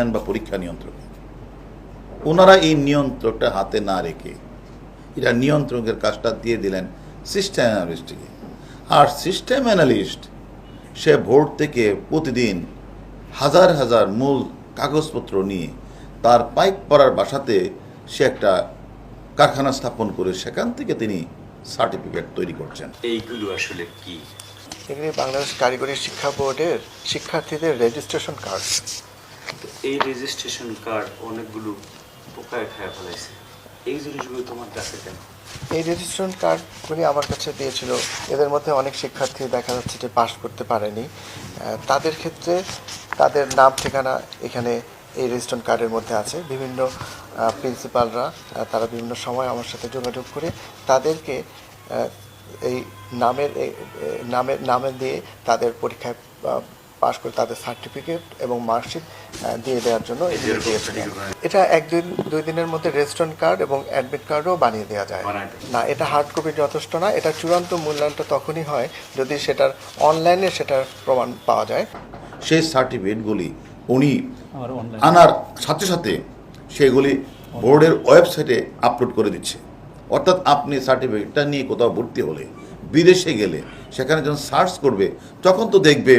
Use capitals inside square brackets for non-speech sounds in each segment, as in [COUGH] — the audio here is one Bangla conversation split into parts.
চেয়ারম্যান বা পরীক্ষা নিয়ন্ত্রক। ওনারা এই নিয়ন্ত্রকটা হাতে না রেখে এটা নিয়ন্ত্রকের কাজটা দিয়ে দিলেন সিস্টেম অ্যানালিস্টকে আর সিস্টেম অ্যানালিস্ট সে ভোট থেকে প্রতিদিন হাজার হাজার মূল কাগজপত্র নিয়ে তার পাইক পড়ার বাসাতে সে একটা কারখানা স্থাপন করে সেখান থেকে তিনি সার্টিফিকেট তৈরি করছেন। এইগুলো আসলে কি? এগুলি বাংলাদেশ কারিগরি শিক্ষা বোর্ডের শিক্ষার্থীদের রেজিস্ট্রেশন কার্ড এই রেজিস্ট্রেশন কার্ড অনেকগুলো পোকায় খায় ফেলাইছে। এই জিনিসগুলো তোমার কাছে কেন? এই রেজিস্ট্রেশন কার্ডগুলি আমার কাছে দিয়েছিল এদের মধ্যে অনেক শিক্ষার্থী দেখা যাচ্ছে যে পাশ করতে পারেনি। তাদের ক্ষেত্রে তাদের নাম, ঠিকানা এখানে এই রেজিস্ট্রেশন কার্ডের মধ্যে আছে। বিভিন্ন প্রিন্সিপালরা তারা বিভিন্ন সময় আমার সাথে যোগাযোগ করে তাদেরকে এই নামের নামের নামে দিয়ে তাদের পরীক্ষায় পাশ করে তাদের সার্টিফিকেট এবং মার্কশিট দিয়ে দেওয়ার জন্য দিয়েছিলেন। এটা একদিন দুই দিনের মধ্যে রেজিস্ট্রেশন কার্ড এবং অ্যাডমিট কার্ডও বানিয়ে দেওয়া যায়। না এটা হার্ড কপি যথেষ্ট না এটা চূড়ান্ত মূল্যায়নটা তখনই হয় যদি সেটার অনলাইনে সেটার প্রমাণ পাওয়া যায়। সেই সার্টিফিকেটগুলি উনি আনার সাথে সাথে সেগুলি বোর্ডের ওয়েবসাইটে আপলোড করে দিচ্ছে। অর্থাৎ আপনি সার্টিফিকেটটা নিয়ে কোথাও ভর্তি হলে বিদেশে গেলে সেখানে যখন সার্চ করবে তখন তো দেখবে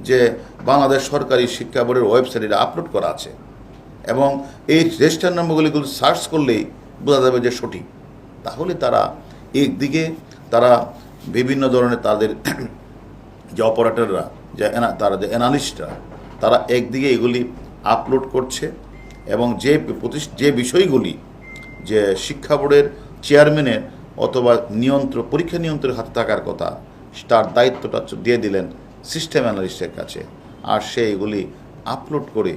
যে বাংলাদেশ সরকারি শিক্ষা বোর্ডের ওয়েবসাইটে আপলোড করা আছে। এবং এই রেজিস্টার নম্বরগুলি সার্চ করলেই বোঝা যাবে যে সঠিক। তাহলে তারা একদিকে তারা বিভিন্ন ধরনের তাদের [CLEARS THROAT] যে অপারেটররা যে তারা যে অ্যানালিস্টরা তারা একদিকে এগুলি আপলোড করছে এবং যে প্রতিষ্ঠা যে বিষয়গুলি যে শিক্ষা বোর্ডের চেয়ারম্যানের অথবা নিয়ন্ত্রণ পরীক্ষা নিয়ন্ত্রণের হাতে থাকার কথা, তার দায়িত্বটা দিয়ে দিলেন সিস্টেম অ্যানালিস্টের কাছে। আর সে এগুলি আপলোড করে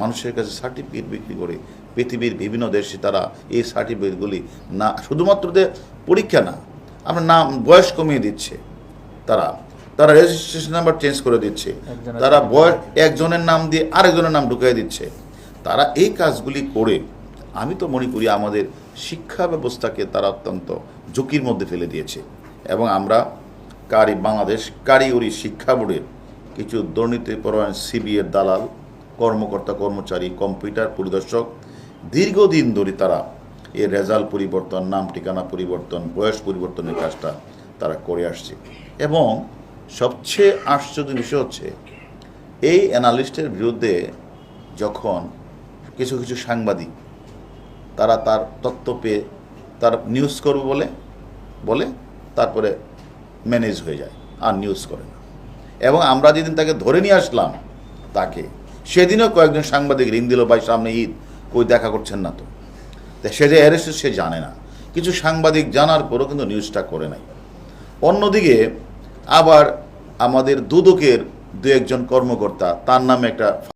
মানুষের কাছে সার্টিফিকেট বিক্রি করে। পৃথিবীর বিভিন্ন দেশে তারা এই সার্টিফিকেটগুলি না শুধুমাত্র যে পরীক্ষা না আমরা নাম বয়স কমিয়ে দিচ্ছে তারা। তারা রেজিস্ট্রেশন নাম্বার চেঞ্জ করে দিচ্ছে। তারা বয়স একজনের নাম দিয়ে আরেকজনের নাম ঢুকিয়ে দিচ্ছে। তারা এই কাজগুলি করে আমি তো মনে করি আমাদের শিক্ষা ব্যবস্থাকে তারা অত্যন্ত ঝুঁকির মধ্যে ফেলে দিয়েছে। এবং আমরা কারি বাংলাদেশ, কারিগরি শিক্ষা বোর্ডের কিছু দুর্নীতিপরায়ণ সিবিএর দালাল, কর্মকর্তা, কর্মচারী, কম্পিউটার পরিদর্শক, দীর্ঘদিন ধরে তারা এর রেজাল্ট পরিবর্তন, নাম ঠিকানা পরিবর্তন, বয়স পরিবর্তনের কাজটা তারা করে আসছে। এবং সবচেয়ে আশ্চর্য বিষয় হচ্ছে, এই অ্যানালিস্টের বিরুদ্ধে যখন কিছু কিছু সাংবাদিক তারা তার তথ্য পেয়ে তার নিউজ করবে বলে বলে তারপরে ম্যানেজ হয়ে যায়, আর নিউজ করে না। এবং আমরা যেদিন তাকে ধরে নিয়ে আসলাম, তাকে, সেদিনও কয়েকজন সাংবাদিক রিং দিল, ভাই, সামনে ঈদ, কই দেখা করছেন না তো? তা সে যে অ্যারেস্ট সে জানে না। কিছু সাংবাদিক জানার পরও কিন্তু নিউজটা করে নাই। অন্যদিকে, আবার আমাদের দুদকের দু একজন কর্মকর্তা, তার নামে একটা